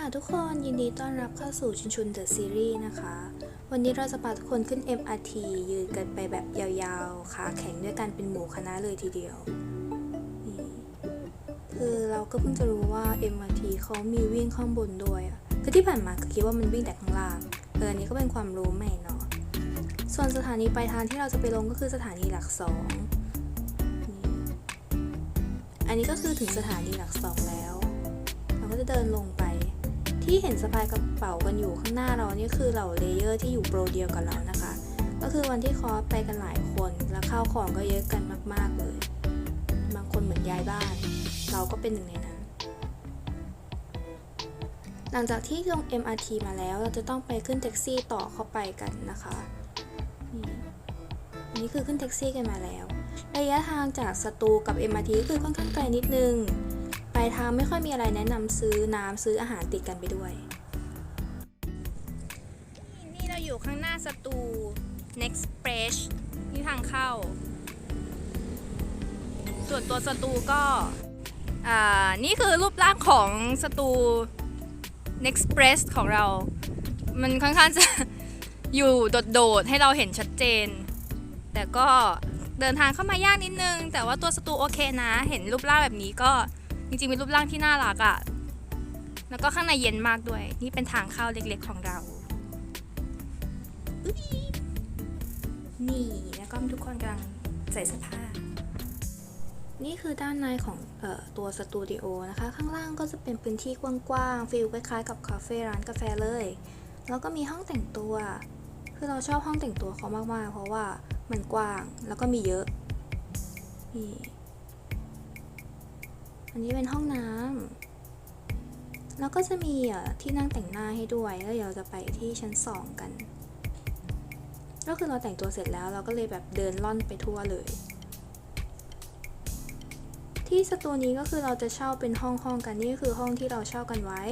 ค่ะทุกคนยินดีต้อนรับเข้าสู่ชุนชุนเดอะซีรีส์นะคะ วันนี้เราจะพาทุกคนขึ้น MRT ยืนกันไปแบบยาวๆขาแข็งด้วยกันเป็นหมู่คณะเลยทีเดียวคือเราก็เพิ่งจะรู้ว่า MRT เขามีวิ่งข้างบนด้วยอะคือที่ผ่านมาก็คิดว่ามันวิ่งแต่ข้างล่างเอออันนี้ก็เป็นความรู้ใหม่เนาะส่วนสถานีปลายทางที่เราจะไปลงก็คือสถานีหลักสองอันนี้ก็คือถึงสถานีหลักสองแล้ว เราก็จะเดินลงไป ที่เห็นสะพายกระเป๋ากันอยู่ข้างหน้าเรานี่คือเหล่าเลเยอร์ที่อยู่โปรเดียวกับเรานะคะ ก็คือวันที่คอสไปกันหลายคน แล้วข้าวของก็เยอะกันมาก ๆเลย บางคนเหมือนย้ายบ้าน เราก็เป็นหนึ่งในนั้น หลังจากที่ลง MRT มาแล้วเราจะต้องไปขึ้นแท็กซี่ต่อเข้าไปกันนะคะนี่นี่คือขึ้นแท็กซี่กันมาแล้ว ระยะทางจากสตูกับ MRT ก็คือค่อนข้างไกลนิดนึง ปลายทางไม่ค่อยมีอะไรแนะนำซื้อน้ำซื้ออาหารติดกันไปด้วย นี่เราอยู่ข้างหน้าสตู Next Fresh ที่ทางเข้า ส่วนตัวสตูก็ อ่า นี่คือรูปร่างของสตู Next Press ของเรา มันค่อนข้างจะอยู่โดดๆ ให้เราเห็นชัดเจน แต่ก็เดินทางเข้ามายากนิดนึง แต่ว่าตัวสตูโอเคนะ เห็นรูปร่างแบบนี้ก็ จริงๆเป็นรูปร่างที่น่ารักอะ่ะ แล้วก็ข้างในเย็นมากด้วย นี่เป็นทางเข้าเล็กๆของเราอุ๊ยนี่แล้วก็ทุกคนกำลังใส่เสื้อผ้า นี่คือด้านในของเออตัวสตูดิโอนะคะ ข้างล่างก็จะเป็นพื้นที่กว้างๆฟิลคล้ายๆกับคาเฟ่ร้านกาแฟเลย แล้วก็มีห้องแต่งตัว คือเราชอบห้องแต่งตัวเขามากๆ เพราะว่ามันกว้างแล้วก็มีเยอะนี่ อันนี้เป็นห้องน้ำแล้วก็จะมีอ่อที่นั่งแต่งหน้าให้ด้วยแล้วเดี๋ยวเราจะไปที่ชั้นสองกัน ก็คือเราแต่งตัวเสร็จแล้วเราก็เลยแบบเดินล่อนไปทั่วเลย ที่สตูนี้ก็คือเราจะเช่าเป็นห้องห้องกันนี่ก็คือห้องที่เราเช่ากันไว้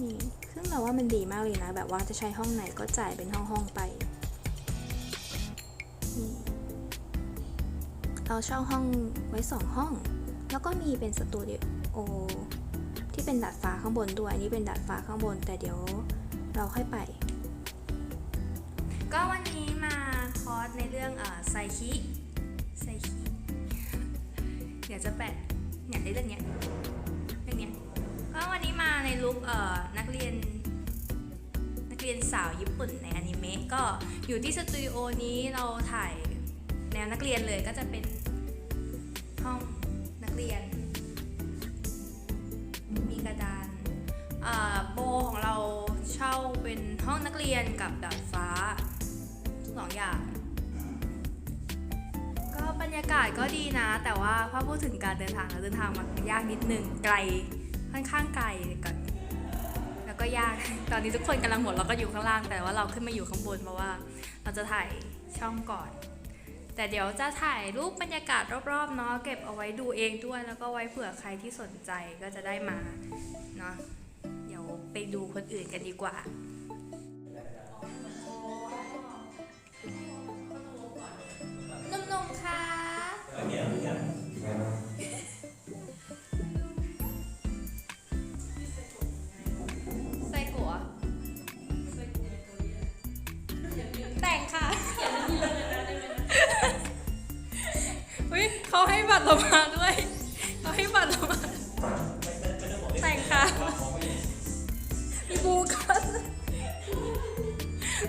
นี่ซึ่งเราว่ามันดีมากเลยนะ แบบว่าจะใช้ห้องไหนก็จ่ายเป็นห้องห้องไปเราเช่าห้องไว้สองห้อง แล้วก็มีเป็นสตูดิโอที่เป็นดาดฟ้าข้างบนด้วย อันนี้เป็นดาดฟ้าข้างบน แต่เดี๋ยวเราค่อยไป ก็วันนี้มาคอร์สในเรื่องเออไซคิไซคิเดี๋ยวจะแปะเนี่ยในเรื่องเนี้ยเรื่องเนี้ยก็วันนี้มาในลุคเอ่อนักเรียนนักเรียนสาวญี่ปุ่นในอนิเมะก็อยู่ที่สตูดิโอนี้เราถ่ายแนวนักเรียนเลยก็จะเป็น โปรของเราเช่าเป็นห้องนักเรียนกับดาดฟ้าสองอย่าง ก็บรรยากาศก็ดีนะ แต่ว่าพอพูดถึงการเดินทางเราเดินทางมายากนิดนึงไกลค่อนข้างไกลก่อนแล้วก็ยากตอนนี้ทุกคนกำลังหัวเราก็อยู่ข้างล่าง แต่ว่าเราขึ้นมาอยู่ข้างบนเพราะว่า เราจะถ่ายช่องก่อน แต่เดี๋ยวจะถ่ายรูปบรรยากาศรอบๆเนาะเก็บเอาไว้ดูเองด้วย แล้วก็ไว้เผื่อใครที่สนใจก็จะได้มาเนาะ ไปดูคนอื่นกันดีกว่า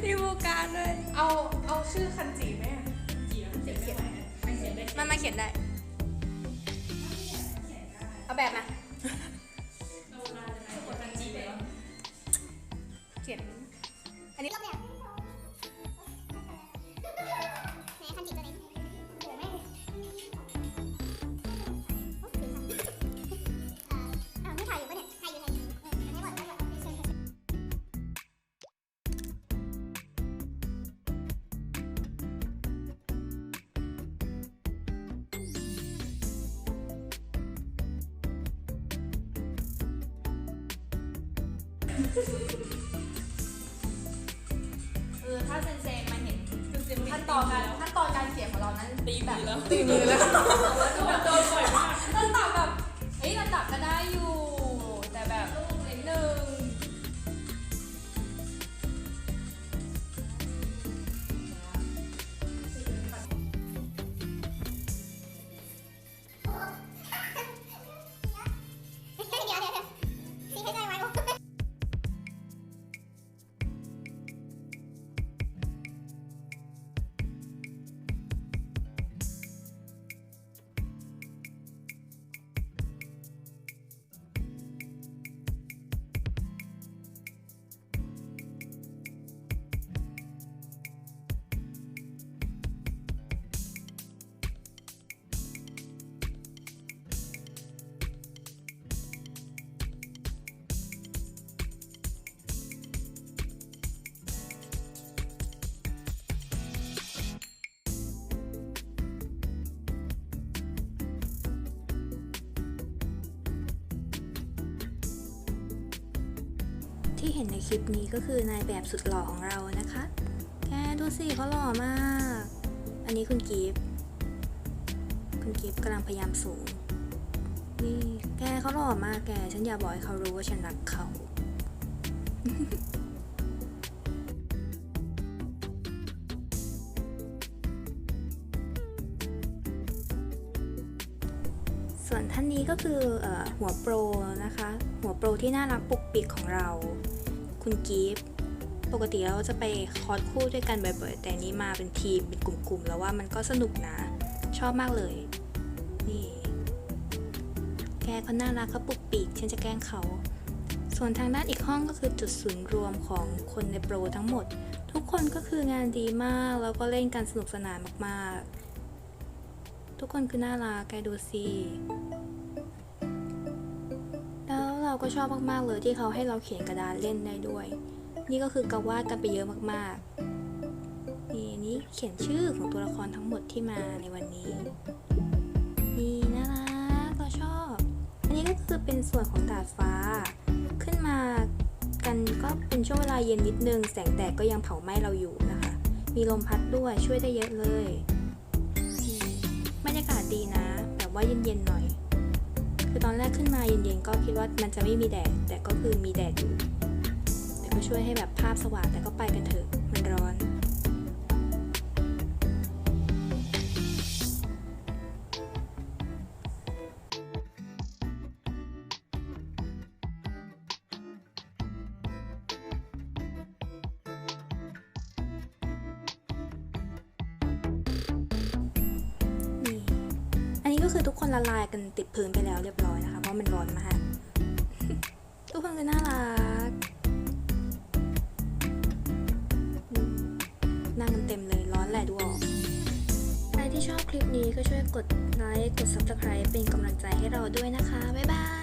มีบูการด้วยเอา เอาชื่อคันจิไหมอะจิแล้วมันเขียนไม่ได้ไม่เขียนได้มันมาเขียนได้ เอาแบบมากดคันจิไปแล้ว เขียน อันนี้แหมคัน เออถ้าเซนเซมาเห็นขั้นตอนการขั้นตอนการเขียนของเรานั้นตีมือแล้วตีมือแล้ว โดนบ่อยมากระดับแบบเฮ้ยระดับก็ได้อยู่แต่แบบ ที่เห็นในคลิปนี้ก็คือนายแบบสุดหล่อของเรานะคะ แกดูสิเขาหล่อมาก อันนี้คุณกิฟต์คุณกิฟต์กำลังพยายามสูง นี่แกเขาหล่อมากแก ฉันอยากบอกให้เขารู้ว่าฉันรักเขา ส่วนท่านนี้ก็คือออหัวโปรนะคะ หัวโปรที่น่ารักปุกปิกของเรา คุณกิฟปกติเราจะไปคอร์สคู่ด้วยกันบ่อยๆแต่นนี้มาเป็นทีมเป็นกลุ่มๆแล้วว่ามันก็สนุกนะ ชอบมากเลย นี่ แกเขาน่ารักเขาปุกปิกฉันจะแกล้งเขา ส่วนทางด้านอีกห้องก็คือจุดศูนย์รวมของคนในโปรทั้งหมด ทุกคนก็คืองานดีมากแล้วก็เล่นกันสนุกสนานมากๆ ทุกคนคือน่ารักแกดูสิแล้วเราก็ชอบมากๆเลยที่เขาให้เราเขียนกระดานเล่นได้ด้วย นี่ก็คือกวาดกันไปเยอะมากๆนี่นี้เขียนชื่อของตัวละครทั้งหมดที่มาในวันนี้นี่น่ารักเราชอบ อันนี้ก็คือเป็นส่วนของดาดฟ้า ขึ้นมากันก็เป็นช่วงเวลาเย็นนิดนึง แสงแดดก็ยังเผาไหม้เราอยู่นะคะ มีลมพัดด้วยช่วยได้เยอะเลย บรรยากาศดีนะ แบบว่าเย็นๆหน่อย คือตอนแรกขึ้นมาเย็นๆก็คิดว่ามันจะไม่มีแดด แต่ก็คือมีแดดอยู่ แต่ก็ช่วยให้แบบภาพสว่างแต่ก็ไปกันเถอะ มันร้อน ก็คือทุกคนละลายกันติดพื้นไปแล้วเรียบร้อยนะคะ เพราะมันร้อนมาก ทุกคนคือน่ารัก นั่งกันเต็มเลยร้อนแหละดูออกใครที่ชอบคลิปนี้ก็ช่วยกดไลค์ กด subscribe เป็นกำลังใจให้เราด้วยนะคะ บ๊ายบาย